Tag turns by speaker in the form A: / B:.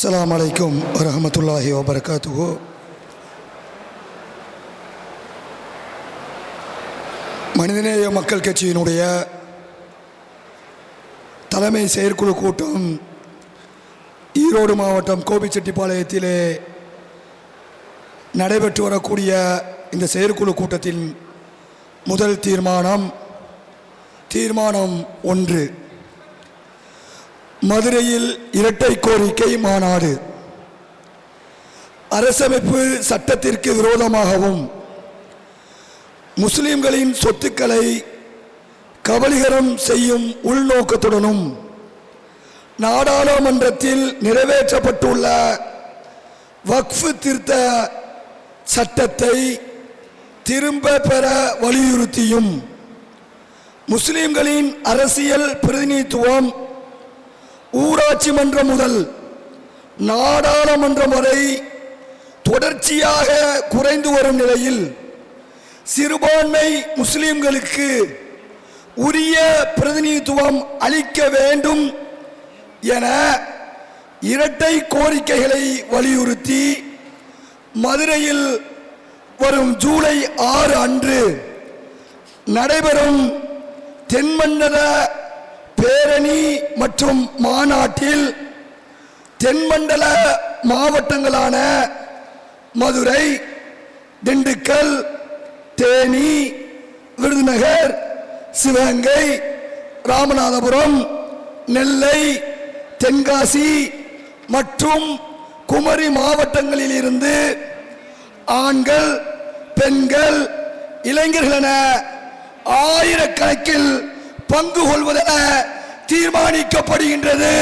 A: அஸ்லாம் வலைக்கம் வரமத்துல்லாஹி வபரகாத்துஹு மனிதநேய மக்கள் கட்சியினுடைய தலைமை செயற்குழு கூட்டம் ஈரோடு மாவட்டம் கோபிச்செட்டிப்பாளையத்திலே நடைபெற்று வரக்கூடிய இந்த செயற்குழு கூட்டத்தின் முதல் தீர்மானம் தீர்மானம் ஒன்று. மதுரையில் இரட்டை கோரிக்கை மாநாடு. அரசமைப்பு சட்டத்திற்கு விரோதமாகவும் முஸ்லிம்களின் சொத்துக்களை கபலிகரம் செய்யும் உள்நோக்கத்துடனும் நாடாளுமன்றத்தில் நிறைவேற்றப்பட்டுள்ள வக்ஃபு திருத்த சட்டத்தை திரும்ப பெற வலியுறுத்தியும் முஸ்லிம்களின் அரசியல் பிரதிநிதித்துவம் ஊராட்சி மன்றம் முதல் நாடாளுமன்றம் வரை தொடர்ச்சியாக குறைந்து வரும் நிலையில் சிறுபான்மை முஸ்லிம்களுக்கு உரிய பிரதிநிதித்துவம் அளிக்க வேண்டும் என இரட்டை கோரிக்கைகளை வலியுறுத்தி மதுரையில் வரும் ஜூலை ஆறு அன்று நடைபெறும் தென்மண்டல பேரணி மற்றும் மாநாட்டில் தென்மண்டல மாவட்டங்களான மதுரை திண்டுக்கல் தேனி விருதுநகர் சிவகங்கை ராமநாதபுரம் நெல்லை தென்காசி மற்றும் குமரி மாவட்டங்களில் இருந்து ஆண்கள் பெண்கள் இளைஞர்கள் என ஆயிரக்கணக்கில் பங்கு கொள்வதென தீர்மானிக்கப்படுகின்றது.